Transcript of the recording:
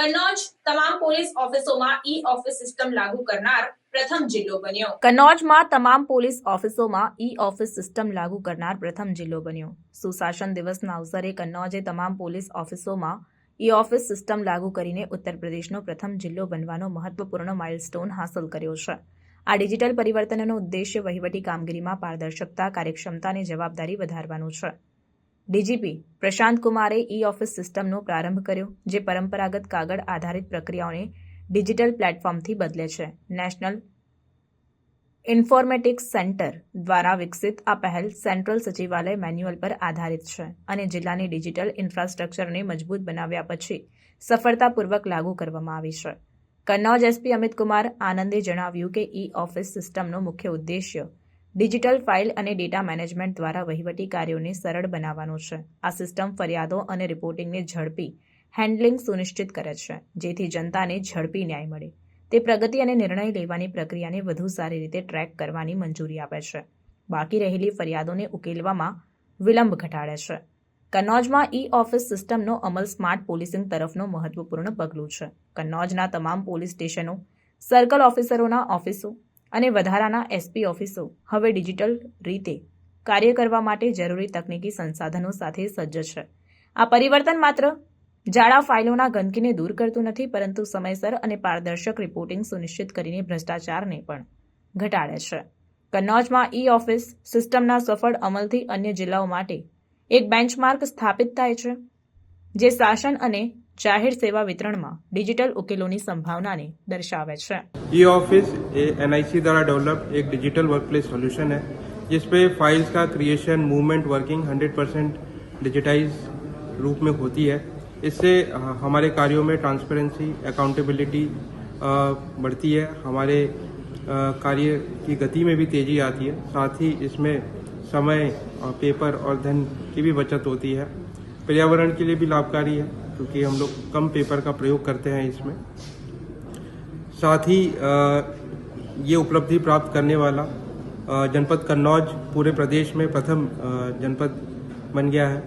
કન્નૌજ તમામ પોલીસ ઓફિસોમાં e office system લાગુ કરનાર પ્રથમ જિલ્લો બન્યો. કનોજમાં તમામ પોલીસ ઓફિસોમાં ઈ ઓફિસ સિસ્ટમ લાગુ કરનાર પ્રથમ જિલ્લો બન્યો. સુશાસન દિવસના અવસરે કનોજે તમામ પોલીસ ઓફિસોમાં ઈ ઓફિસ સિસ્ટમ લાગુ કરીને ઉત્તર પ્રદેશનો પ્રથમ જિલ્લો બનવાનો મહત્વપૂર્ણ માઇલસ્ટોન હાંસલ કર્યો છે. આ ડિજિટલ પરિવર્તનનો ઉદ્દેશ્ય વહીવટી કામગીરીમાં પારદર્શકતા, કાર્યક્ષમતા અને જવાબદારી વધારવાનું છે. ડીજીપી પ્રશાંત કુમારે ઈ ઓફિસ સિસ્ટમનો પ્રારંભ કર્યો, જે પરંપરાગત કાગળ આધારિત પ્રક્રિયાઓને ડિજિટલ પ્લેટફોર્મથી બદલે છે. નેશનલ ઇન્ફોર્મેટિક્સ સેન્ટર દ્વારા વિકસિત આ પહેલ સેન્ટ્રલ સચિવાલય મેન્યુઅલ પર આધારિત છે અને જિલ્લાની ડિજિટલ ઇન્ફ્રાસ્ટ્રક્ચરને મજબૂત બનાવ્યા પછી સફળતાપૂર્વક લાગુ કરવામાં આવી છે. કન્નૌજ એસપી અમિત કુમાર આનંદે જણાવ્યું કે ઈ ઓફિસ સિસ્ટમનો મુખ્ય ઉદ્દેશ્ય ડિજિટલ ફાઇલ અને ડેટા મેનેજમેન્ટ દ્વારા વહીવટી કાર્યોને સરળ બનાવવાનું છે. આ સિસ્ટમ ફરિયાદો અને રિપોર્ટિંગને ઝડપી હેન્ડલિંગ સુનિશ્ચિત કરે છે, જેથી જનતાને ઝડપી ન્યાય મળે. તે પ્રગતિ અને નિર્ણય લેવાની પ્રક્રિયાને વધુ સારી રીતે ટ્રેક કરવાની મંજૂરી આપે છે. બાકી રહેલી ફરિયાદોને ઉકેલવામાં વિલંબ ઘટાડે છે. કન્નૌજમાં ઈ ઓફિસ સિસ્ટમનો અમલ સ્માર્ટ પોલીસિંગ તરફનો મહત્વપૂર્ણ પગલું છે. કન્નૌજના તમામ પોલીસ સ્ટેશનો, સર્કલ ઓફિસરોના ઓફિસો અને વધારાના એસપી ઓફિસો હવે ડિજિટલ રીતે કાર્ય કરવા માટે જરૂરી તકનીકી સંસાધનો સાથે સજ્જ છે. આ પરિવર્તન માત્ર જાડા ફાઇલોના ગંદકીને દૂર કરતું નથી, પરંતુ સમયસર અને પારદર્શક રિપોર્ટિંગ સુનિશ્ચિત કરીને ભ્રષ્ટાચારને પણ ઘટાડે છે. કન્નૌજમાં ઈ ઓફિસ સિસ્ટમના સફળ અમલથી અન્ય જિલ્લાઓ માટે એક બેન્ચમાર્ક સ્થાપિત થાય છે, જે શાસન અને જાહેર સેવા વિતરણમાં ડિજિટલ ઉકેલોની સંભાવનાને દર્શાવે છે ई ऑफिस एन द्वारा डेवलप एक डिजिटल वर्कप्लेस सॉल्यूशन है जिसपे फाइल्स का creation movement working 100 percent digitize रूप में होती है इससे अ, हमारे कार्यों में ट्रांसपेरेंसी अकाउंटेबिलिटी बढ़ती है हमारे अ, कार्य की गति में भी तेजी आती है साथ ही इसमें समय और पेपर और धन की भी बचत होती है पर्यावरण के लिए भी लाभकारी है क्योंकि हम लोग कम पेपर का प्रयोग करते हैं इसमें। साथ ही ये उपलब्धि प्राप्त करने वाला जनपद कन्नौज पूरे प्रदेश में प्रथम जनपद बन गया है।